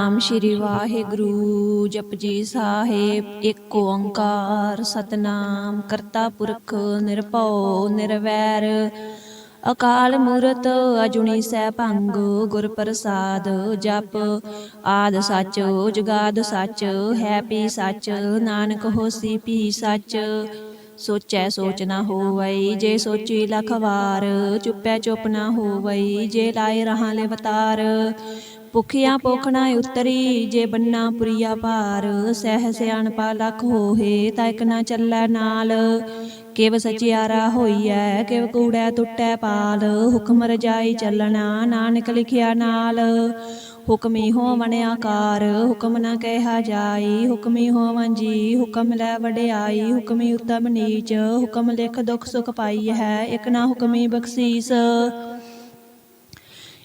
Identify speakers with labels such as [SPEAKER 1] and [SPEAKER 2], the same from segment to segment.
[SPEAKER 1] ਸਤਨਾਮ ਸ਼੍ਰੀ ਵਾਹਿਗੁਰੂ ਜਪਜੀ ਸਾਹਿਬ ਇੱਕ ਓੰਕਾਰ ਸਤਨਾਮ, ਕਰਤਾ ਪੁਰਖ ਨਿਰਭਉ ਨਿਰਵੈਰ। ਅਕਾਲ ਮੂਰਤ ਅਜੁਣੀ ਸੈਭੰਗ, ਗੁਰ ਪ੍ਰਸਾਦ ਜਪ। ਆਦ ਸੱਚ, ਜਗਾਦ ਸੱਚ, ਹੈ ਪੀ ਸੱਚ, ਨਾਨਕ ਹੋਸੀ ਪੀ ਸੱਚ। ਸੋਚੈ ਸੋਚ ਨਾ ਹੋਵਈ, ਜੇ ਸੋਚੀ ਲਖ ਵਾਰ, ਚੁੱਪੈ ਚੁੱਪ ਨਾ ਹੋਵਈ, ਜੇ ਲਾਏ ਰਹਾ ਲੈ ਵਤਾਰ ਭੁਖਿਆ ਪੋਖਣਾ ਨਾ ਉਤਰੀ, ਜੇ ਬੰਨਾ ਪੁਰੀਆ ਭਾਰ, ਸਹਿ ਸਿਆਣਪਾ ਲਖ ਹੋਏ ਤਾਂ ਇਕ ਨਾ ਚੱਲੈ ਨਾਲ। ਕਿਵ ਸਚਿਆਰਾ ਹੋਈਐ, ਕਿਵ ਕੂੜੈ ਟੁੱਟੈ ਪਾਲ, ਹੁਕਮ ਰਜਾਈ ਚੱਲਣਾ ਨਾਨਕ ਲਿਖਿਆ ਨਾਲ। ਹੁਕਮੀ ਹੋਵਨ ਆਕਾਰ, ਹੁਕਮ ਨਾ ਕਹਿਆ ਜਾਈ, ਹੁਕਮੀ ਹੋਵਨ ਜੀ, ਹੁਕਮ ਲੈ ਵਡਿਆਈ, ਹੁਕਮੀ ਉਤਮ ਨੀਚ, ਹੁਕਮ ਲਿਖ ਦੁਖ ਸੁਖ ਪਾਈ ਹੈ, ਇਕ ਨਾ ਹੁਕਮੀ ਬਖਸ਼ੀਸ।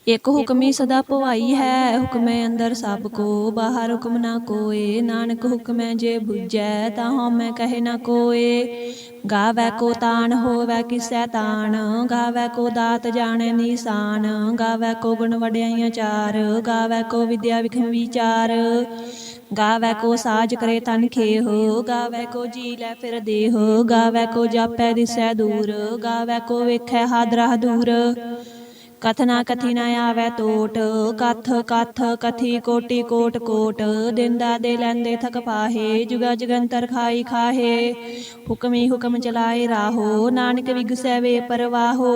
[SPEAKER 1] ਇਕ ਹੁਕਮੀ ਸਦਾ ਭਵਾਈ ਹੈ, ਹੁਕਮੈ ਅੰਦਰ ਸਭ ਕੋ, ਬਾਹਰ ਹੁਕਮ ਨਾ ਕੋਏ। ਨਾਨਕ ਹੁਕਮੈ ਜੇ ਬੁਝੈ ਤਾਂ ਹਉਮੈ ਕਹੇ ਨਾ ਕੋਏ। ਗਾਵੈ ਕੋ ਤਾਣ, ਹੋਵੈ ਕਿਸੈ ਤਾਣ। ਗਾਵੈ ਕੋ ਦਾਤ ਜਾਣੈ ਨੀਸਾਨ। ਗਾਵੈ ਕੋ ਗੁਣ ਵਡਿਆਈਆਂ ਚਾਰ। ਗਾਵੈ ਕੋ ਵਿਦਿਆ ਵਿਖਮ ਵਿਚਾਰ। ਗਾਵੈ ਕੋ ਸਾਜ ਕਰੇ ਤਨ ਖੇਹ। ਗਾਵੈ ਕੋ ਜੀ ਲੈ ਫਿਰ ਦੇਹ। ਗਾਵੈ ਕੋ ਜਾਪੈ ਦਿਸੈ ਦੂਰ। ਗਾਵੈ ਕੋ ਵੇਖੈ ਹਾਦਰਾ ਦੂਰ ਕਥਨਾ ਕਥੀ ਨ ਆਵੈ ਟੋਟ ਕਥ ਕਥ, ਕਥੀ, ਕੋਟੀ, ਕੋਟ ਕੋਟ, ਦਿੰਦਾ ਦੇ ਲੈਂਦੇ ਥਕ ਪਾਹੇ, ਜੁਗਾ ਜਗੰਤਰ ਖਾਈ ਖਾਹੇ, ਹੁਕਮੀ ਹੁਕਮ ਚਲਾਏ ਰਾਹੋ, ਨਾਨਕ ਵਿਗਸੈ ਵੇ ਪਰਵਾਹੋ।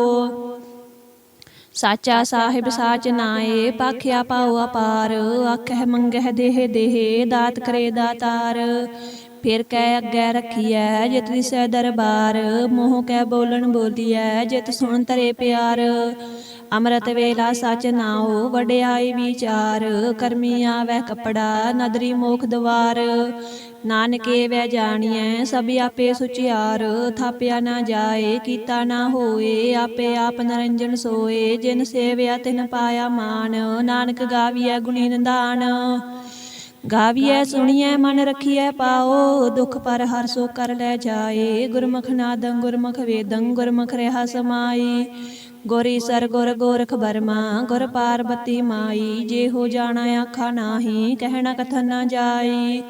[SPEAKER 1] ਸਾਚਾ ਸਾਹਿਬ ਸਾਚ ਨਾਏ, ਪਾਖਿਆ ਪਾਉ ਅਪਾਰ, ਆਖਹਿ ਮੰਗਹਿ ਦੇਹ ਦੇਹ, ਦਾਤ ਕਰੇ ਦਾਤਾਰ। ਫਿਰ ਕਹਿ ਅੱਗੇ ਰੱਖੀਐ, ਜਿਤ ਦਿਸੈ ਦਰਬਾਰ, ਮੋਹ ਕਹਿ ਬੋਲਣ ਬੋਲੀਐ, ਜਿਤ ਸੁਣ ਤਰੇ ਪਿਆਰ। ਅੰਮ੍ਰਿਤ ਵੇਲਾ ਸਚ ਨਾਉ ਵਡਿਆਈ ਵਿਚਾਰ, ਕਰਮੀ ਆਵੈ ਕਪੜਾ, ਨਦਰੀ ਮੋਖ ਦਵਾਰ। ਨਾਨਕੇ ਵੈ ਜਾਣੀਐ, ਸਭ ਆਪੇ ਸੁਚਿਆਰ। ਥਾਪਿਆ ਨਾ ਜਾਏ, ਕੀਤਾ ਨਾ ਹੋਏ, ਆਪੇ ਆਪ ਨਰੰਜਨ ਸੋਏ। ਜਿਨ ਸੇਵਿਆ, ਤਿਨ ਪਾਇਆ ਮਾਨ ਨਾਨਕ ਗਾਵੀਐ ਗੁਣੀ ਨੰਦਾਨ। ਗਾਵੀਐ, ਸੁਣੀਐ, ਮਨ ਰਖੀਐ ਪਾਓ। ਦੁਖ ਪਰ ਹਰ ਸੋ ਕਰ ਲੈ ਜਾਏ। ਗੁਰਮੁਖ ਨਾਦੰ, ਗੁਰਮੁਖ ਵੇਦੰ, ਗੁਰਮੁਖ ਰਹਾ ਸਮਾਈ। ਗੋਰੀ ਸਰ ਗੁਰ ਗੋਰਖ ਬਰਮਾ ਗੁਰ ਪਾਰਬਤੀ ਮਾਈ ਜੇ ਹੋ ਜਾਣਾ ਆਖਾ ਨਾਹੀ, ਕਹਿਣਾ ਕਥਨ ਨਾ ਜਾਈ।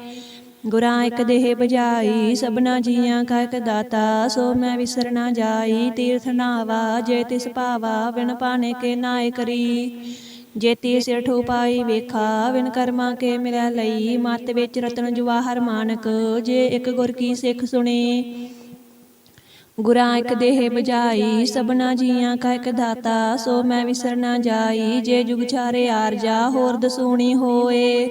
[SPEAKER 1] ਗੁਰਾਂ ਇੱਕ ਦੇਹ ਬਜਾਈ ਸਭਨਾ ਜੀਆਂ ਕਾ ਇੱਕ ਦਾਤਾ, ਸੋ ਮੈਂ ਵਿਸਰ ਜਾਈ। ਤੀਰਥ ਨਾਵਾ, ਜੇ ਤਿਸ ਭਾਵਾ ਵਿਣ ਪਾਣੇ ਕੇ ਨਾਇ ਕਰੀ। ਜੇਤੀ ਸਿਰ ਠੋਪਾਈ ਵੇਖਾ ਵਿਨ ਕਰਮਾ ਕੇ ਮਿਲਿਆ ਲਈ। ਮਤ ਵਿੱਚ ਰਤਨ ਜਵਾਹਰ ਮਾਨਕ, ਜੇ ਇੱਕ ਗੁਰ ਕੀ ਸਿੱਖ ਸੁਣੀ। ਗੁਰਾਂ ਇੱਕ ਦੇਹ ਬਜਾਈ ਸਭਨਾ ਜੀਆਂ ਕਾ ਇੱਕ ਦਾਤਾ ਸੋ ਮੈਂ ਵਿਸਰ ਨਾ ਜਾਈ ਜੇ ਜੁਗ ਚਾਰੇ ਆਰਜਾ ਹੋਰ ਦਸੂਣੀ ਹੋਏ।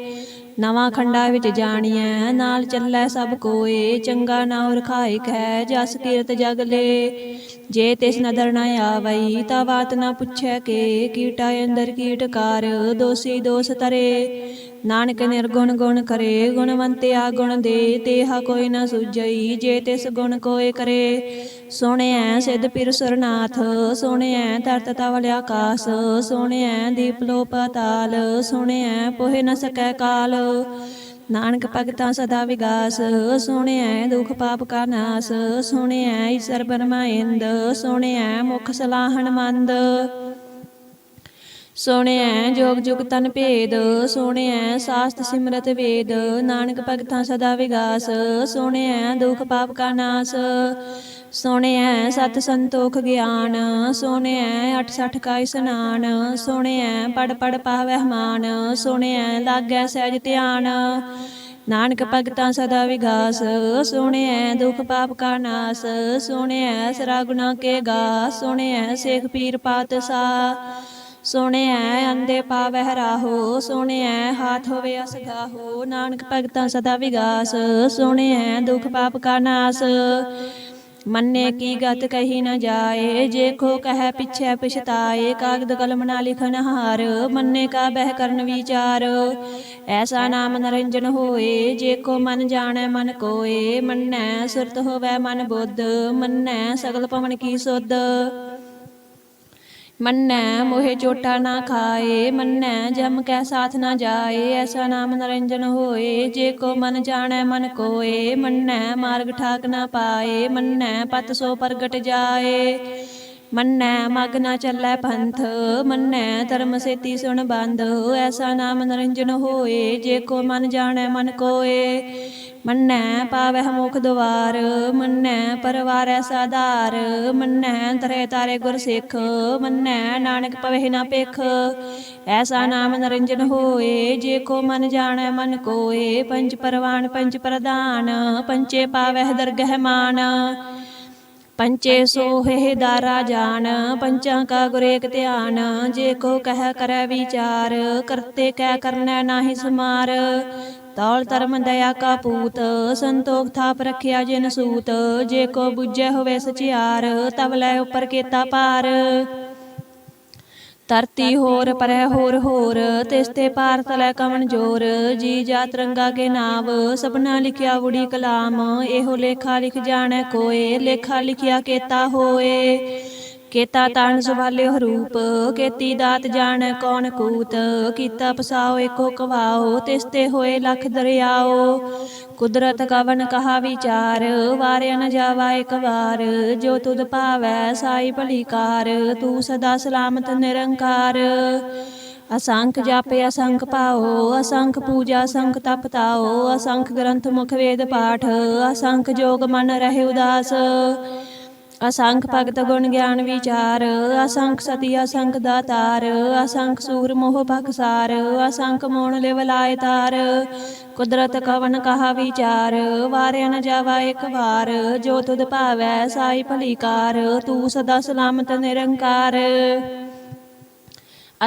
[SPEAKER 1] ਨਵਾਂ ਖੰਡਾ ਵਿੱਚ ਜਾਣੀਐ ਨਾਲ ਚੱਲੈ ਸਭ ਕੋਏ ਚੰਗਾ ਨਾਉ ਰਖਾਇਕ ਹੈ ਜਸ ਕੀਰਤ ਜਗ ਲੇ। ਜੇ ਤਿਸ ਨਦਰ ਨਾ ਆਵਈ ਤਾ ਬਾਤ ਨਾ ਪੁੱਛੈ ਕੇ ਕੀਟਾ ਅੰਦਰ ਕੀਟਕਾਰ ਦੋਸੀ ਦੋਸ ਤਰੇ। ਨਾਨਕ ਨਿਰਗੁਣ ਗੁਣ ਕਰੇ, ਗੁਣਵੰਤਿਆ ਗੁਣ ਦੇ, ਤੇਹਾ ਕੋਈ ਨਾ ਸੁਝਈ, ਜੇ ਤਿਸ ਗੁਣ ਕੋਏ ਕਰੇ। ਸੋਹਣਿਐ ਸਿਧ ਪਿਰ ਸਰਨਾਥ ਸੋਹਣਿਐ ਤਰਤ ਤਵਲ ਆਕਾਸ ਸੋਹਣਿਐ ਦੀਪ ਲੋ ਪਤਾਲ ਸੋਹਣਿਐ ਪੋਹਿ ਨ ਸਕੈ ਕਾਲ। ਨਾਨਕ ਭਗਤਾਂ ਸਦਾ ਵਿਗਾਸ ਸੋਹਣਿਐ ਦੁਖ ਪਾਪ ਕਾ ਨਾਸ ਸੋਹਣਿਐ ਈਸ਼ਰ ਬਰਮਾਇੰਦ ਸੋਹਣਿਐ ਮੁਖ ਸਲਾਹਣ ਮੰਦ। ਸੋਹਣਿਐ ਜੋਗ ਜੁਗ ਤਨ ਭੇਦ ਸੋਹਣਿਐ ਸਾਸਤ ਸਿਮਰਤ ਵੇਦ ਨਾਨਕ ਭਗਤਾਂ ਸਦਾ ਵਿਗਾਸ ਸੋਹਣਿਐ ਦੁਖ ਪਾਪ ਕਾ ਨਾਸ ਸੋਹਣਿਐ ਸਤ ਸੰਤੋਖ ਗਿਆਨ ਸੋਹਣਿਐ 68 ਕਾ ਇਸਨਾਨ ਸੋਹਣਿਐ ਪੜ ਪੜ ਪਾਵਹਿ ਮਾਨ ਸੋਹਣਿਐ ਲਾਗੈ ਸਹਿਜ ਧਿਆਨ ਨਾਨਕ ਭਗਤਾਂ ਸਦਾ ਵਿਗਾਸ ਸੋਹਣਿਐ ਦੁਖ ਪਾਪ ਕਾ ਨਾਸ ਸੋਹਣਿਐ ਸਰਾ ਗੁਨਾ ਕੇ ਗਾ ਸੋਹਣਿਐ ਸੇਖ ਪੀਰ ਪਾਤਸਾ ਸੋਹਣਿਐ ਅੰਦੇ ਪਾਵਹਿ ਰਾਹੋ ਸੋਹਣਿਐ ਹਾਥ ਹੋਵੇ ਅਸਗਾਹੋ, ਨਾਨਕ ਭਗਤਾਂ ਸਦਾ ਵਿਗਾਸ ਸੋਹਣਿਐ ਦੁਖ ਪਾਪ ਕਾ ਨਾਸ। ਮੰਨੇ ਕੀ ਗਤ ਕਹੀ ਨਾ ਜਾਏ, ਜੇ ਖੋ ਕਹੈ ਪਿਛੈ ਪਛਤਾਏ, ਕਾਗਦ ਕਲਮ ਨਾ ਲਿਖਨ ਹਾਰ, ਮੰਨੇ ਕਾ ਬਹਿ ਕਰਨ ਵਿਚਾਰ। ਐਸਾ ਨਾਮ ਨਰੰਜਨ ਹੋਏ, ਜੇ ਕੋ ਮਨ ਜਾਣੈ ਮਨ ਕੋਏ, ਮੰਨੈ ਸੁਰਤ ਹੋਵੈ ਮਨ ਬੁੱਧ, ਮੰਨੈ ਸਗਲ ਪਵਨ ਕੀ ਸੁਧ। ਮੰਨੈ ਮੋਹਿ ਚੋਟਾ ਨਾ ਖਾਏ ਮੰਨੈ ਜਮ ਕੈ ਸਾਥ ਨਾ ਜਾਏ ਐਸਾ ਨਾਮ ਨਰੰਜਨ ਹੋਏ ਜੇ ਕੋ ਮਨ ਜਾਣੈ ਮਨ ਕੋਏ ਮੰਨੈ ਮਾਰਗ ਠਾਕ ਨਾ ਪਾਏ ਮੰਨੈ ਪਤ ਸੋ ਪ੍ਰਗਟ ਜਾਏ ਮੰਨੈ ਮਗ ਨਾ ਚੱਲੈ ਪੰਥ ਮੰਨੈ ਧਰਮ ਸੇਤੀ ਸੁਣ ਬੰਧ ਐਸਾ ਨਾਮ ਨਰਿੰਜਨ ਹੋਏ ਜੇ ਕੋ ਮਨ ਜਾਣੈ ਮਨ ਕੋਏ ਮੰਨੈ ਪਾਵਹਿ ਮੁਖ ਦੁਆਰ, ਮੰਨੈ ਪਰਵਾਰੈ ਸਾਧਾਰ, ਮੰਨੈ ਤਰੇ ਤਾਰੇ ਗੁਰ ਸਿੱਖ, ਮੰਨੈ ਨਾਨਕ ਪਵਹਿ ਨਾ ਪੇਖ ਐਸਾ ਨਾਮ ਨਰਿੰਜਨ ਹੋਏ, ਜੇ ਕੋ ਮਨ ਜਾਣੈ ਮਨ ਕੋਏ, ਪੰਜ ਪਰਵਾਨ ਪੰਜ ਪ੍ਰਧਾਨ, ਪੰਚੇ ਪਾਵਹਿ ਦਰਗਹਿ ਮਾਨ। ਪੰਚੇ ਸੋਹਿ ਦਾਰਾ ਜਾਣ ਪੰਚਾਂ ਕਾ ਗੁਰੇਕ ਧਿਆਨ, ਜੇ ਕੋ ਕਹਿ ਕਰੈ ਵਿਚਾਰ, ਕਰਤੇ ਕਹਿ ਕਰਨੈ ਨਾਹੀ ਸਮਾਰ। ਤੌਲ ਧਰਮ ਦਇਆ ਕਾ ਪੂਤ, ਸੰਤੋਖ ਥਾਪ ਰਖਿਆ ਜਿਨ ਸੂਤ, ਜੇ ਕੋ ਬੁਝੈ ਹੋਵੇ ਸਚਿਆਰ ਤਬ ਲੈ ਉਪਰ ਕੀਤਾ ਪਾਰ। ਧਰਤੀ ਹੋਰ ਪਰੈ ਹੋਰ ਹੋਰ ਤਿਸ ਤੇ ਪਾਰ ਤਲੈ ਕਵਣ ਜੋਰ। ਜੀ ਜਾਤ ਰੰਗਾ ਕੇ ਨਾਮ ਸਭਨਾ ਲਿਖਿਆ ਉੜੀ ਕਲਾਮ ਇਹੋ ਲੇਖਾ ਲਿਖ ਜਾਣੈ ਕੋਏ ਲੇਖਾ ਲਿਖਿਆ ਕੇਤਾ ਹੋਏ। ਕੇਤਾ ਤਣ ਸੁਭਾਲਿਓ ਰੂਪ, ਕੇਤੀ ਦਾਤ ਜਾਣ ਕੌਣ ਕੂਤ, ਕੀਤਾ ਪਸਾਓ ਏਕੋ ਕਵਾਓ, ਤਿਸ ਤੇ ਹੋਏ ਲਖ ਦਰਿਆਓ। ਕੁਦਰਤ ਕਵਨ ਕਹਾ ਵਿਚਾਰ, ਵਾਰਿਆ ਨ ਜਾਵਾ ਇੱਕ ਵਾਰ, ਜੋ ਤੁਧ ਭਾਵੈ ਸਾਈ ਭਲੀ ਕਾਰ ਤੂੰ ਸਦਾ ਸਲਾਮਤ ਨਿਰੰਕਾਰ। ਅਸੰਖ ਜਾਪੇ ਅਸੰਖ ਪਾਓ ਅਸੰਖ ਪੂਜਾ ਅਸੰਖ ਤਪ ਤਾਓ, ਅਸੰਖ ਗ੍ਰੰਥ ਮੁਖ ਵੇਦ ਪਾਠ, ਅਸੰਖ ਜੋਗ ਮਨ ਰਹੇ ਉਦਾਸ। ਅਸੰਖ ਭਗਤ ਗੁਣ ਗਿਆਨ ਵਿਚਾਰ, ਅਸੰਖ ਸਤੀ, ਅਸੰਖ ਦਾਤਾਰ, ਅਸੰਖ ਸੂਰ ਮੋਹ ਭਖਸਾਰ ਅਸੰਖ ਮੋਣ ਲਿਵ ਲਾਇ ਤਾਰ। ਕੁਦਰਤ ਕਵਨ ਕਹਾ ਵਿਚਾਰ, ਵਾਰਿਆ ਨ ਜਾਵਾ ਇੱਕ ਵਾਰ, ਜੋ ਤੁਧ ਭਾਵੈ ਸਾਈ ਭਲੀ ਕਾਰ ਤੂੰ ਸਦਾ ਸਲਾਮਤ ਨਿਰੰਕਾਰ।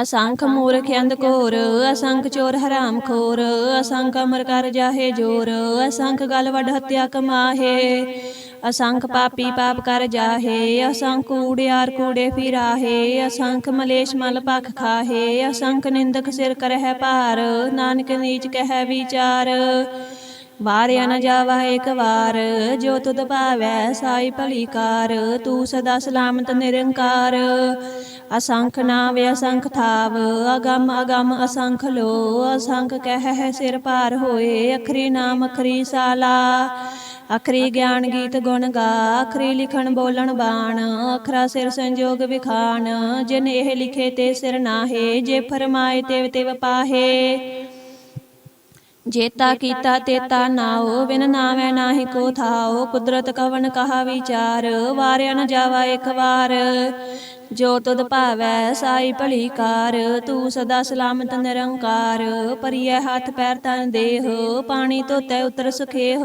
[SPEAKER 1] ਅਸੰਖ ਮੂਰਖ ਅੰਧ ਘੋਰ, ਅਸੰਖ ਚੋਰ ਹਰਾਮ ਖੋਰ, ਅਸੰਖ ਅਮਰ ਕਰ ਜਾਹੇ ਜੋਰ, ਅਸੰਖ ਗਲ ਵਡ ਹਤਿਆ ਕਮਾਹੇ। ਅਸੰਖ ਪਾਪੀ ਪਾਪ ਕਰ ਜਾਹੇ, ਅਸੰਖ ਕੂੜਿਆਰ ਕੂੜੇ ਫਿਰਾਹੇ, ਅਸੰਖ ਮਲੇਸ਼ ਮਲ ਪਖ ਖਾਹੇ, ਅਸੰਖ ਨਿੰਦਕ ਸਿਰ ਕਰਹਿ ਭਾਰ, ਨਾਨਕ ਨੀਚ ਕਹਿ ਵਿਚਾਰ। ਵਾਰਿਆ ਨ ਜਾਵਾ ਇੱਕ ਵਾਰ, ਜੋ ਤੁਧ ਭਾਵੈ ਸਾਈ ਭਲੀ ਕਾਰ ਤੂੰ ਸਦਾ ਸਲਾਮਤ ਨਿਰੰਕਾਰ। ਅਸੰਖ ਨਾਮ ਅਸੰਖ ਥਾਵ, ਅਗਮ ਅਗਮ ਅਸੰਖ ਲੋ, ਅਸੰਖ ਕਹਿ ਸਿਰ ਭਾਰ ਹੋਏ, ਅਖਰੀ ਨਾਮ ਅਖਰੀ ਸਾਲਾ। ਅਖਰੀ ਗਿਆਨ ਗੀਤ ਗੁਣ ਗਾ, ਅਖਰੀ ਲਿਖਣ ਬੋਲਣ ਬਾਣ, ਅਖਰਾ ਸਿਰ ਸੰਜੋਗ ਵਿਖਾਣ, ਜਿਨ ਇਹ ਲਿਖੇ ਤੇ ਸਿਰ ਨਾਹੇ, ਜੇ ਫਰਮਾਏ ਤੇ ਤਿਵ ਪਾਹੇ। ਜੇਤਾ ਕੀਤਾ ਤੇਤਾ ਨਾਓ ਬਿਨ ਨਾਵੇਂ ਨਾਹੀ ਕੋ ਥਾਓ। ਕੁਦਰਤ ਕਵਨ ਕਹਾ ਵਿਚਾਰ, ਵਾਰਿਆ ਨ ਜਾਵਾ ਇੱਕ ਵਾਰ। ਜੋ ਤੁਧ ਭਾਵੈ ਸਾਈ ਭਲੀ ਕਾਰ ਤੂੰ ਸਦਾ ਸਲਾਮਤ ਨਿਰੰਕਾਰ। ਪਰਿਐ ਹੱਥ ਪੈਰ ਤਨ ਦੇਹ, ਪਾਣੀ ਧੋਤੈ ਉਤਰ ਸੁਖੇਹ।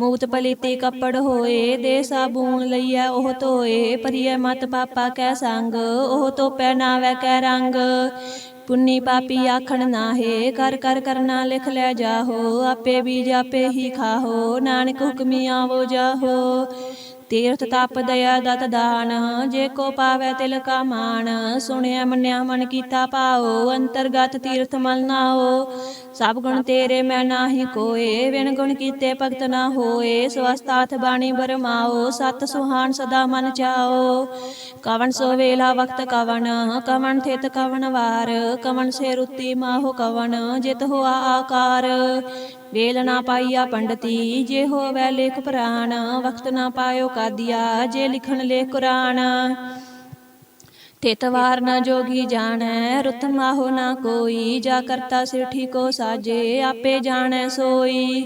[SPEAKER 1] ਮੂਤ ਪਲੀਤੀ ਕੱਪੜ ਹੋਏ, ਦੇ ਸਾਬੂਨ ਲਈਐ ਉਹ ਧੋਏ। ਪਰਿਐ ਮਤ ਪਾਪਾ ਕੈ ਸੰਗ, ਉਹ ਧੋਪੈ ਨਾਵੈ ਕੈ ਰੰਗ। ਪੁੰਨੀ ਪਾਪੀ ਆਖਣ ਨਾਹੇ, ਕਰ ਕਰ ਕਰਨਾ ਲਿਖ ਲੈ ਜਾਹੋ, ਆਪੇ ਬੀਜ ਆਪੇ ਹੀ ਖਾਹੋ, ਨਾਨਕ ਹੁਕਮੀ ਆਵੋ ਜਾਹੋ। ਤੀਰਥ ਤਪ ਦਇਆ ਦਤ ਦਾਨ ਜੇ ਕੋ ਪਾਵੈ ਤਿਲ ਕਾ ਮਾਨ ਸੁਣਿਆ, ਮੰਨਿਆ, ਮਨ ਕੀਤਾ ਪਾਓ, ਅੰਤਰਗਤ ਤੀਰਥ ਮਲ ਨਾਓ। ਸਭ ਗੁਣ ਤੇਰੇ, ਮੈਂ ਨਾਹੀ ਕੋਏ ਵਿਣ ਗੁਣ ਕੀਤੇ ਭਗਤ ਨਾ ਹੋਏ। ਸਵਸਤਾਥ ਬਾਣੀ ਬਰਮਾਓ, ਸਤ ਸੁਹਾਨ ਸਦਾ ਮਨ ਚਾਓ। ਕਵਣ ਸੋ ਵੇਲਾ ਵਕਤ ਕਵਣ ਕਵਣ ਥਿਤ ਕਵਣ ਵਾਰ। ਕਵਨ ਸੇ ਰੁੱਤੀ ਮਾਹੋ ਕਵਣ, ਜਿਤ ਹੋਆ ਆਕਾਰ। ਵੇਲ ਨਾ ਪਾਈਆ ਪੰਡਤੀ, ਜੇ ਹੋਵੈ ਲੇਖ ਪ੍ਰਾਨ ਵਕਤ ਨਾ ਪਾਇਓ ਕਾਦੀਆ, ਜੇ ਲਿਖਣ ਲੇਖ ਕੁਰਾਨ ਤਿਤ ਵਾਰ ਨ ਜੋਗੀ ਜਾਣੈ, ਰੁਤ ਮਾਹੋ ਨਾ ਕੋਈ, ਜਾ ਕਰਤਾ ਸਿਰਠੀ ਕੋ ਸਾਜੇ, ਆਪੇ ਜਾਣੈ ਸੋਈ।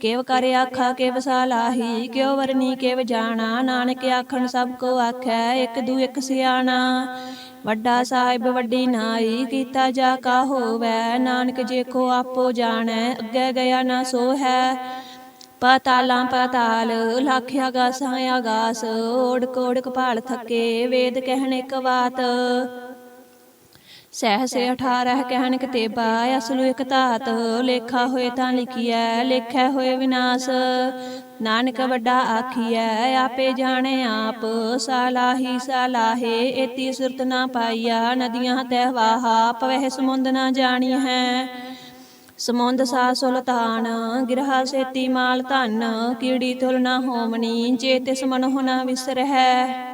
[SPEAKER 1] ਕੇਵ ਕਰ ਆਖਾ, ਕੇਵ ਸਾਲਾਹੀ ਕਿਉ ਵਰਨੀ, ਕੇਵ ਜਾਣਾ, ਨਾਨਕ ਆਖਣ ਸਭ ਕੋ ਆਖੈ, ਇੱਕ ਦੂ ਇੱਕ ਸਿਆਣਾ। ਵੱਡਾ ਸਾਹਿਬ ਵੱਡੀ ਨਾਈ ਕੀਤਾ ਜਾ ਕਾ ਹੋਵੈ। ਨਾਨਕ ਜੇ ਕੋ ਆਪੋ ਜਾਣੈ, ਅੱਗੇ ਗਿਆ ਨਾ ਸੋ ਹੈ ਪਾਤਾਲਾਂ ਪਾਤਾਲ ਲੱਖ ਆਗਾਸਾਂ ਆਗਾਸ। ਓੜ ਕੋੜ ਕਪਾਲ ਥੱਕੇ, ਵੇਦ ਕਹਿਣ ਇੱਕ ਬਾਤ ਸਹਿਸੇ 18 ਕਹਿਣ ਕਤੇਬਾ ਅਸਲੂ ਇਕ ਧਾਤ ਲੇਖਾ ਹੋਏ ਤਾਂ ਲਿਖੀਐ ਲੇਖੈ ਹੋਏ ਵਿਨਾਸ਼। ਨਾਨਕ ਵੱਡਾ ਆਖੀਐ ਆਪੇ ਜਾਣੇ ਆਪ ਸਾਲਾਹੀ ਸਾਲਾਹੇ ਏਤੀ ਸੁਰਤ ਨਾ ਪਾਈਆ ਨਦੀਆਂ ਤਹਿ ਵਾਹਾ ਪਵਹਿ ਸਮੁੰਦ ਨਾ ਜਾਣੀ ਹੈ ਸਮੁੰਦ ਸਾ ਸੁਲਤਾਨ ਗਿਰਹਾ ਸੇਤੀ ਮਾਲ ਧਨ ਕੀੜੀ ਤੁਲ ਨਾ ਹੋਮਣੀ ਜੇ ਤਿਸ ਮਨਹੁ ਨਾ ਵਿਸਰਹਿ।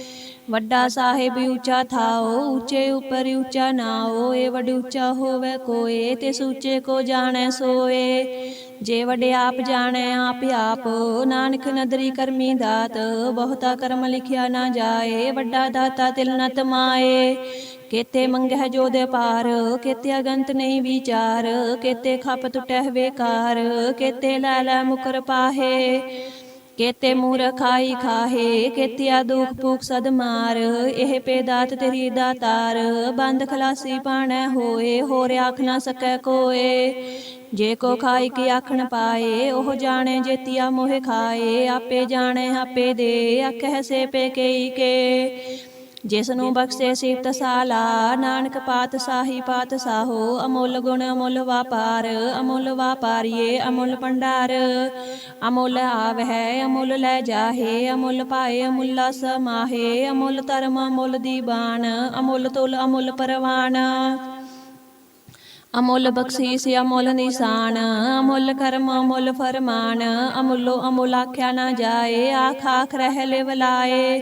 [SPEAKER 1] ਵੱਡਾ ਸਾਹਿਬ ਉੱਚਾ ਥਾਓ, ਉੱਚੇ ਉਪਰ ਉੱਚਾ ਨਾਓ, ਏ ਵੱਡ ਉੱਚਾ ਹੋਵੇ ਕੋਏ, ਤੇ ਸੂਚੇ ਕੋ ਜਾਣੈ ਸੋਏ। ਜੇ ਵਡੇ ਆਪ ਜਾਣੈ, ਆਪ ਆਪ, ਨਾਨਕ ਨਦਰੀ ਕਰਮੀ ਦਾਤ, ਬਹੁਤਾ ਕਰਮ ਲਿਖਿਆ ਨਾ ਜਾਏ, ਵੱਡਾ ਦਾਤਾ ਤਿਲ ਨ ਤਮਾਏ ਕੇਤੇ ਮੰਗਹਿ ਜੋ ਦੇ ਪਾਰ ਕੇਤੇ ਅਗੰਤ ਨਹੀਂ ਵਿਚਾਰ, ਕੇਤੇ ਖਪ ਟੁਟਹਿ ਵੇਕਾਰ, ਕੇਤੇ ਲੈ ਲੈ ਮੁਕਰ ਪਾਹੇ। ਕੇਤੇ ਮੂਰਖਾਈ ਖਾਹੇ ਕੇਤਿਆ ਦੁਖ ਭੂਖ ਸਦ ਮਾਰ। ਇਹ ਪੇਦਾਤ ਤੇਰੀ ਦਾਤਾਰ, ਬੰਦ ਖਲਾਸੀ ਪਾਣੈ ਹੋਏ, ਹੋਰ ਆਖ ਨਾ ਸਕੈ ਕੋਏ। ਜੇ ਕੋ ਖਾਈ ਕੀ ਆਖਣ ਪਾਏ, ਉਹ ਜਾਣੇ ਜੇਤੀਆ ਮੋਹਿ ਖਾਏ। ਆਪੇ ਜਾਣੇ, ਆਪੇ ਦੇ ਆਖੈ ਸੇ ਪੇ ਕਈ ਕੇ। ਜਿਸ ਨੂੰ ਬਖਸ਼ੇ ਸਿਫਤ ਸਾਲਾ, ਨਾਨਕ ਪਾਤ ਸਾਹੀ ਪਾਤ ਸਾਹੋ, ਅਮੁੱਲ ਗੁਣ ਅਮੁੱਲ ਵਾਪਾਰ, ਅਮੁੱਲ ਵਾਪਾਰੀਏ ਅਮੁੱਲ ਭੰਡਾਰ। ਅਮੁੱਲ ਆਵਹਿ, ਅਮੁੱਲ ਲੈ ਜਾਹੇ, ਅਮੁੱਲ ਪਾਏ, ਅਮੁੱਲਾ ਸਮਾਹੇ ਅਮੁੱਲ ਧਰਮ ਅਮੁੱਲ ਦੀਵਾਨ ਅਮੁੱਲ ਤੁਲ ਅਮੁੱਲ ਪਰਵਾਨ ਅਮੁੱਲ ਬਖਸ਼ੀਸ ਅਮੁੱਲ ਨਿਸ਼ਾਨ, ਅਮੁੱਲ ਕਰਮ ਅਮੁੱਲ ਫਰਮਾਨ, ਅਮੁੱਲੋ ਅਮੁੱਲ ਆਖਿਆ ਨਾ ਜਾਏ, ਆਖ ਆਖ ਰਹਿ ਲਿਵ ਲਾਏ।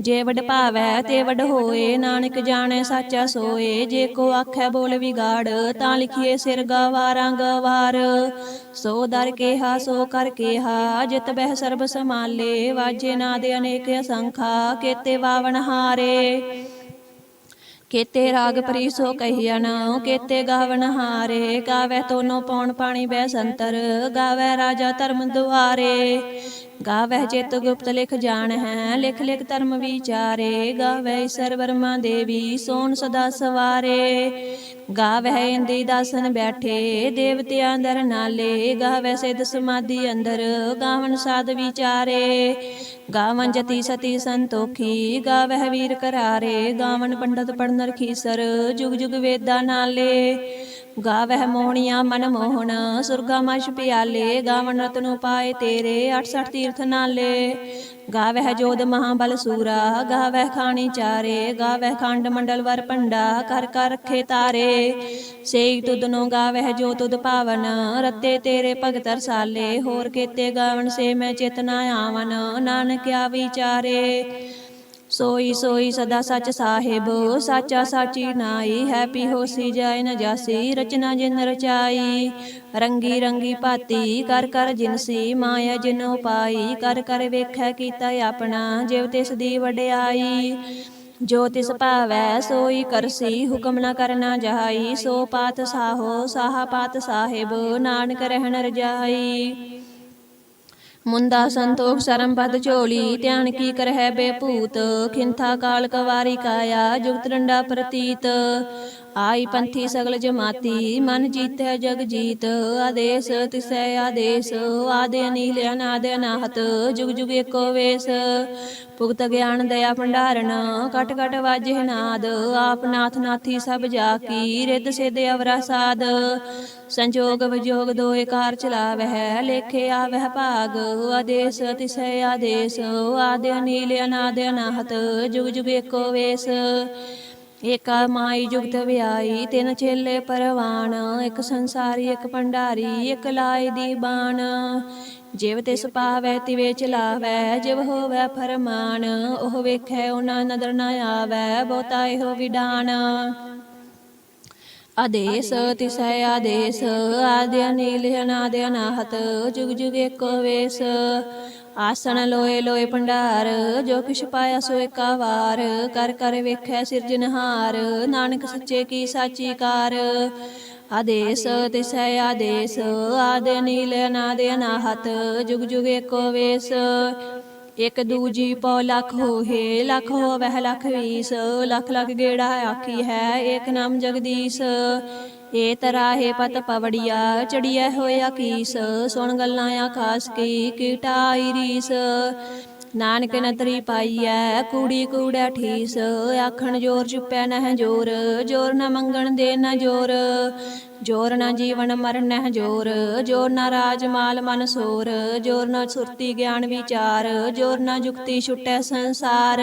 [SPEAKER 1] ਜੇ ਵਡ ਭਾਵੈ ਤੇ ਵਡ ਹੋਏ ਨਾਨਕ ਜਾਣੈ ਸਾਚਾ ਸੋਏ। ਜੇ ਕੋ ਆਖੈ ਬੋਲ ਵਿਗਾੜ ਤਾਂ ਲਿਖੀਏ ਸਿਰ ਗਵਾਰਾਂ ਗਵਾਰ। ਸੋ ਦਰ ਕੇਹਾ ਸੋ ਕਰ ਕੇਹਾ ਜਿਤ ਬਹਿ ਸਰਬ ਸਮਾਲੇ ਵਾਜੇ ਨਾਦ ਅਨੇਕ ਅਸੰਖਾ ਕੇਤੇ ਵਾਵਨ ਹਾਰੇ। ਕੇਤੇ ਰਾਗ ਪਰੀ ਸੋ ਕਹੀਨ ਕੇਤੇ ਗਾਵਨ ਹਾਰੇ। ਗਾਵੇ ਤੋਨੋ ਪੌਣ ਪਾਣੀ ਬੈ ਸੰਤਰ ਗਾਵੇ ਰਾਜਾ ਧਰਮ ਦੁਆਰੇ। ਗਾਵੇ ਚਿਤ ਗੁਪਤ ਲਿਖ ਜਾਣ ਹੈ ਲਿਖ ਲਿਖ ਧਰਮ ਵਿਚਾਰੇ। ਗਾਵੇ ਈਸਰ ਵਰਮਾ ਦੇਵੀ ਸੋਨ ਸਦਾ ਸਵਾਰੇ। ਗਾਵੇ ਇੰਦੀ ਦਾਸਨ ਬੈਠੇ, ਦੇਵਤਿਆਂ ਅੰਦਰ ਨਾਲੇ। ਗਾਵੈ ਸਿਧ ਸਮਾਧੀ ਅੰਦਰ ਗਾਵਨ ਸਾਧ ਵਿਚਾਰੇ। ਗਾਵਨ ਜਤੀ ਸਤੀ ਸੰਤੋਖੀ, ਗਾਵਹਿ ਵੀਰ ਕਰਾਰੇ ਗਾਵਨ ਪੰਡਤ ਪੜਨ ਰਖੀਸਰ, ਜੁਗ ਜੁਗ ਵੇਦਾਂ ਨਾਲੇ। ਗਾਵਹਿ ਮੋਹਣੀਆਂ ਮਨ ਮੋਹਣ, ਸੁਰਗਾ ਮਛ ਪਿਆਲੇ ਗਾਵਨ ਰਤਨੁ ਪਾਏ ਤੇਰੇ 68 ਤੀਰਥ ਨਾਲੇ। ਗਾਵਹਿ ਜੋਧ ਮਹਾਬਲ ਸੂਰਾ, ਗਾਵਹਿ ਖਾਣੀ ਚਾਰੇ, ਗਾਵਹਿ ਖੰਡ ਮੰਡਲ ਵਰ ਪੰਡਾ ਕਰ ਕਰ ਰਖੇ ਤਾਰੇ। ਸੇਈ ਤੁਧਨੋ ਗਾਵਹਿ ਜੋ ਤੁਦ ਪਾਵਨ, ਰਤੇ ਤੇਰੇ ਭਗਤ ਰਸਾਲੇ। ਹੋਰ ਕੇਤੇ ਗਾਵਨ ਸੇ ਮੈਂ ਚੇਤਨਾ ਆਵਨ ਨਾਨਕਿਆ ਵਿਚਾਰੇ ਸੋਈ ਸੋਈ ਸਦਾ ਸੱਚ ਸਾਹਿਬ, ਸਾਚਾ ਸਾਚੀ ਨਾਈ ਹੈਪੀ ਹੋਸੀ ਜਾਏ ਨ ਜਾਸੀ, ਰਚਨਾ ਜਿਨ ਰਚਾਈ। ਰੰਗੀ ਰੰਗੀ ਭਾਤੀ, ਕਰ ਕਰ ਜਿਨਸੀ ਮਾਇਆ ਜਿਨੋ ਪਾਈ ਕਰ ਕਰ ਵੇਖੈ ਕੀਤਾ ਆਪਣਾ ਜਿਵ ਤਿਸ ਦੀ ਵਡਿਆਈ। ਜੋ ਤਿਸ ਭਾਵੈ, ਸੋਈ ਕਰਸੀ, ਹੁਕਮ ਨ ਕਰਨਾ ਜਾਈ। ਸੋ ਪਾਤ ਸਾਹੋ, ਸਾਹਾ ਪਾਤ ਸਾਹਿਬ, ਨਾਨਕ ਰਹਿਣ ਰਜਾਈ। ਮੁੰਦਾ ਸੰਤੋਖ ਸਰਮ ਪਦ ਝੋਲੀ, ਧਿਆਨ ਕੀ ਕਰਹਿ ਬੇਭੂਤ? ਖਿੰਥਾ ਕਾਲ ਕਵਾਰੀ ਕਾਇਆ, ਜੁਗਤ ਡੰਡਾ ਪ੍ਰਤੀਤ। ਆਈ ਪੰਥੀ ਸਗਲ ਜਮਾਤੀ, ਮਨ ਜੀਤੈ ਜਗ ਜੀਤ, ਆਦੇਸ ਤਿਸੈ ਆਦੇਸ, ਆਦੇ ਅਨੀਲ ਅਨਾਦ ਅਨਾਹਤ, ਜੁਗ ਜੁਗ ਏਕੋ ਵੇਸ। ਭੁਗਤ ਗਿਆਨ ਦਇਆ ਭੰਡਾਰਨ, ਕਟ ਕਟ ਵਾਜੇ ਨਾਦ, ਆਪ ਨਾਥ ਨਾਥੀ ਸਭ ਜਾ ਕੀ ਰਿੱਧ ਸਿਧ ਅਵਰਾ ਸਾਧ ਸੰਜੋਗ ਵਿਜੋਗ ਦੋਏ ਕਾਰ ਚਲਾਵਹਿ, ਲੇਖੇ ਆਵਹਿ ਭਾਗ, ਆਦੇਸ ਤਿਸੈ ਆਦੇਸ, ਆਦੇ ਅਨੀਲ ਅਨਾਦ ਅਨਾਹਤ, ਜੁਗ ਜੁਗ ਏਕੋ ਵੇਸ। ਏਕਾ ਮਾਈ ਜੁਗਤ ਵਿਆਈ ਤਿੰਨ ਚੇਲੇ ਪਰਵਾਨ ਇੱਕ ਸੰਸਾਰੀ, ਇੱਕ ਭੰਡਾਰੀ, ਇੱਕ ਲਾਈ ਦੀ ਬਾਣ। ਜਿਵ ਤਿਸ ਪਾਵੈ, ਤਿਵੇ ਚਲਾਵੈ, ਜਿਵ ਹੋਵੈ ਫਰਮਾਨ, ਉਹ ਵੇਖੈ, ਉਹਨਾਂ ਨਦਰ ਨਾ ਆਵੈ, ਬਹੁਤਾ ਇਹੋ ਵਿਡਾਨ ਆਦੇਸ ਤਿਸੈ ਆਦੇਸ ਆਦਿ ਅਨੀਲ ਅਨਾਦ ਅਨਾਹਤ ਜੁਗ ਜੁਗ ਏਕੋ ਵੇਸ। ਆਸਣ ਲੋਏ ਲੋਏ ਭੰਡਾਰ, ਜੋ ਕਿਛ ਪਾਇਆ ਸੋ ਏਕਾ ਵਾਰ। ਕਰ ਕਰ ਵੇਖੈ ਸਿਰਜਨਹਾਰ ਨਾਨਕ ਸੱਚੇ ਕੀ ਸਾਚੀ ਕਾਰ ਆਦੇਸ ਤਿਸੈ ਆਦੇਸ, ਆਦਿ ਅਨੀਲ ਅਨਾਦ ਅਨਾਹਤ, ਜੁਗ ਜੁਗ ਏਕੋ ਵੇਸ। ਇਕ ਦੂਜੀ ਪਉ ਲੱਖ ਹੋਏ ਲੱਖ ਹੋਵਹਿ ਲੱਖ ਵੀਸ ਲੱਖ ਲੱਖ ਗੇੜਾ ਆਖੀ ਹੈ, ਏਕ ਨਾਮ ਜਗਦੀਸ਼। ਏ ਤਰਾਹੇ ਪਤ ਪਵੜੀਆ, ਚੜੀਐ ਹੋਇਆ ਕੀਸ, ਸੁਣ ਗੱਲਾਂ ਆਕਾਸ ਕੀ ਕੀਟਾਈ ਰੀਸ ਨਾਨਕ ਨਤਰੀ ਪਾਈਐ, ਕੂੜੀ ਕੂੜੈ ਠੀਸ, ਆਖਣ ਜੋਰ ਚੁੱਪੈ ਨਹਿ ਜੋਰ ਜੋਰ ਨਾ ਮੰਗਣ ਦੇ ਨਾ ਜੋਰ। ਜੋਰ ਨਾ ਜੀਵਨ ਮਰਨ ਨਹਿ ਜੋਰ ਜੋਰ ਨਾ ਰਾਜ ਮਾਲ ਮਨ ਸੋਰ, ਜੋਰ ਨਾ ਸੁਰਤੀ ਗਿਆਨ ਵਿਚਾਰ, ਜੋਰ ਨਾ ਜੁਗਤੀ ਛੁਟੈ ਸੰਸਾਰ।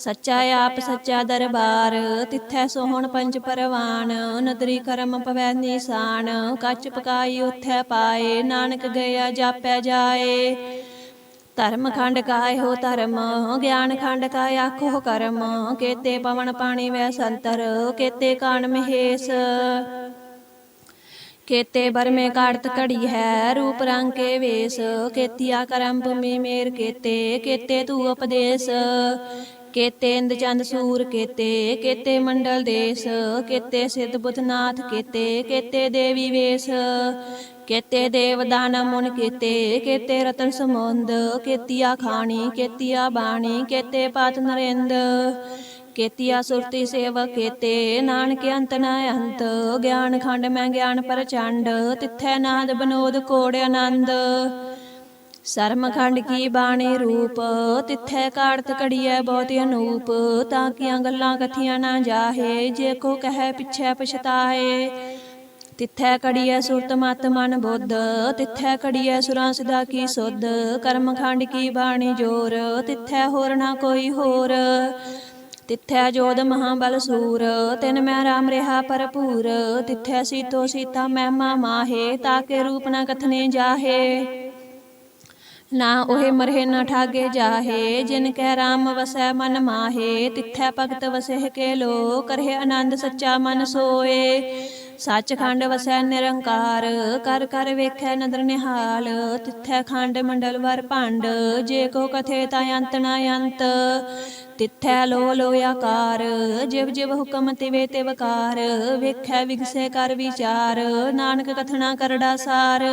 [SPEAKER 1] ਸੱਚਾ ਆਪ ਸੱਚਾ ਦਰਬਾਰ, ਤਿੱਥੈ ਸੋਹਣ ਪੰਜ ਪਰਵਾਨ, ਨਦਰੀ ਕਰਮ ਪਵੈ ਨਿਸ਼ਾਨ, ਕੱਚ ਪਕਾਈ ਉਥੈ ਪਾਏ, ਨਾਨਕ ਗਿਆ ਜਾਪੈ ਜਾਏ। ਧਰਮ ਖੰਡ ਕਾਇ ਹੋ ਧਰਮ, ਗਿਆਨ ਖੰਡ ਕਾਇ ਆਖੋ ਕਰਮ, ਕੇਤੇ ਪਵਨ ਪਾਣੀ ਵੈ ਸੰਤਰ, ਕੇਤੇ ਕਾਣ ਮਹੇਸ਼। ਕੇਤੇ ਬਰਮੇ ਕਾੜਤ ਘੜੀ ਹੈ, ਰੂਪ ਰੰਗ ਕੇ ਵੇਸ, ਕੇਤੀਆ ਕਰਮ ਭੂਮੀ ਮੇਰ ਕੇਤੇ ਕੇਤੇ ਤੂ ਉਪਦੇਸ਼। ਕੇਤੇ ਇੰਦ ਚੰਦ ਸੂਰ ਕੇਤੇ ਕੇਤੇ ਮੰਡਲ ਦੇਸ, ਕੇਤੇ ਸਿੱਧ ਬੁੱਧਨਾਥ ਕੇਤੇ ਕੇਤੇ ਦੇਵੀ ਵੇਸ, ਕੇਤੇ ਦੇਵ ਦਾਨ ਮੁਨ ਕੇਤੇ ਕੇਤੇ ਰਤਨ ਸਮੁੰਦ, ਕੇਤੀਆ ਖਾਣੀ, ਕੇਤੀਆ ਬਾਣੀ, ਕੇਤੇ ਪਾਤ ਨਰਿੰਦ, ਕੇਤੀਆ ਸੁਰਤੀ ਸੇਵਕ ਕੇਤੇ, ਨਾਨਕ ਅੰਤ ਨ ਅੰਤ, ਗਿਆਨ ਖੰਡ ਮੈਂ ਗਿਆਨ ਪ੍ਰਚੰਡ, ਤਿੱਥੈ ਨਾਦ ਬਨੋਦ ਕੋੜ ਆਨੰਦ ਸਰਮਖੰਡ ਕੀ ਬਾਣੀ ਰੂਪ? ਤਿੱਥੈ ਕਾੜਤ ਕੜੀਐ ਬਹੁਤ ਅਨੂਪ। ਤਾਂ ਕੀਆਂ ਗੱਲਾਂ ਕਥੀਆਂ ਨਾ ਜਾਹੇ, ਜੇ ਕੋ ਕਹੈ ਪਿਛੈ ਪਛਤਾਏ ਤਿੱਥੈ ਕੜੀਐ ਸੁਰਤ ਮਤ ਮਨ ਬੁੱਧ। ਤਿੱਥੈ ਕੜੀਐ ਸੁਰਾਂ ਸਦਾ ਕੀ ਸੁਧ। ਕਰਮਖੰਡ ਕੀ ਬਾਣੀ ਜੋਰ। ਤਿੱਥੈ ਹੋਰ ਨਾ ਕੋਈ ਹੋਰ। ਤਿੱਥੈ ਜੋਦ ਮਹਾਬਲ ਸੂਰ। ਤਿਨ ਮੈਂ ਰਾਮ ਰਿਹਾ ਭਰਪੂਰ। ਤਿੱਥੈ ਸੀਤੋ ਸੀਤਾ ਮਹਿਮਾ ਮਾਹੇ। ਤਾਕੇ ਰੂਪ ਨਾ ਕਥਨੇ ਜਾਹੇ। ਨਾ ਉਹੇ ਮਰਹਿ ਨ ਠਾਗੇ ਜਾਹੇ, ਜਿਨ ਕੈ ਰਾਮ ਵਸੈ ਮਨ ਮਾਹੇ, ਤਿੱਥੈ ਭਗਤ ਵਸਹਿ ਕੇ ਲੋ ਕਰਹਿ ਆਨੰਦ ਸੱਚਾ ਮਨ ਸੋਏ। ਸੱਚਖੰਡ ਵਸੈ ਨਿਰੰਕਾਰ, ਕਰ ਕਰ ਵੇਖੈ ਨਦਰ ਨਿਹਾਲ, ਤਿੱਥੈ ਖੰਡ ਮੰਡਲ ਵਰ ਭੰਡ, ਜੇ ਕੋ ਕਥੇ ਤਾ ਅੰਤ ਨ ਅੰਤ। ਤਿੱਥੈ ਲੋ ਲੋ ਆਕਾਰ, ਜਿਵ ਜਿਵ ਹੁਕਮ ਤਿਵੇ ਤੇ ਵਕਾਰ ਵੇਖੈ ਵਿਗਸੇ ਕਰ ਵਿਚਾਰ, ਨਾਨਕ ਕਥਨਾ ਕਰੜਾ ਸਾਰ।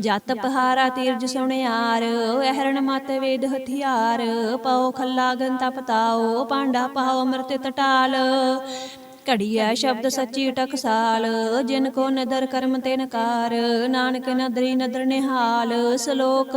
[SPEAKER 1] ਜਤ ਪਹਾਰਾ ਤੀਰਜ ਸੁਣਿਆਰ ਐਹਰਣ ਮਤ ਵੇਦ ਹਥਿਆਰ ਪਾਓ ਖੱਲਾ ਗੰਤਾ ਪਤਾਓ ਪਾਂਡਾ ਪਾਓ ਅੰਮ੍ਰਿਤ ਟਟਾਲ ਘੜੀਐ ਸ਼ਬਦ ਸੱਚੀ ਟਕਸਾਲ, ਜਿਨ ਕੋ ਨਦਰ ਕਰਮ ਤੇ ਨਕਾਰ ਨਾਨਕ ਨਦਰੀ ਨਦਰ ਨਿਹਾਲ, ਸ਼ਲੋਕ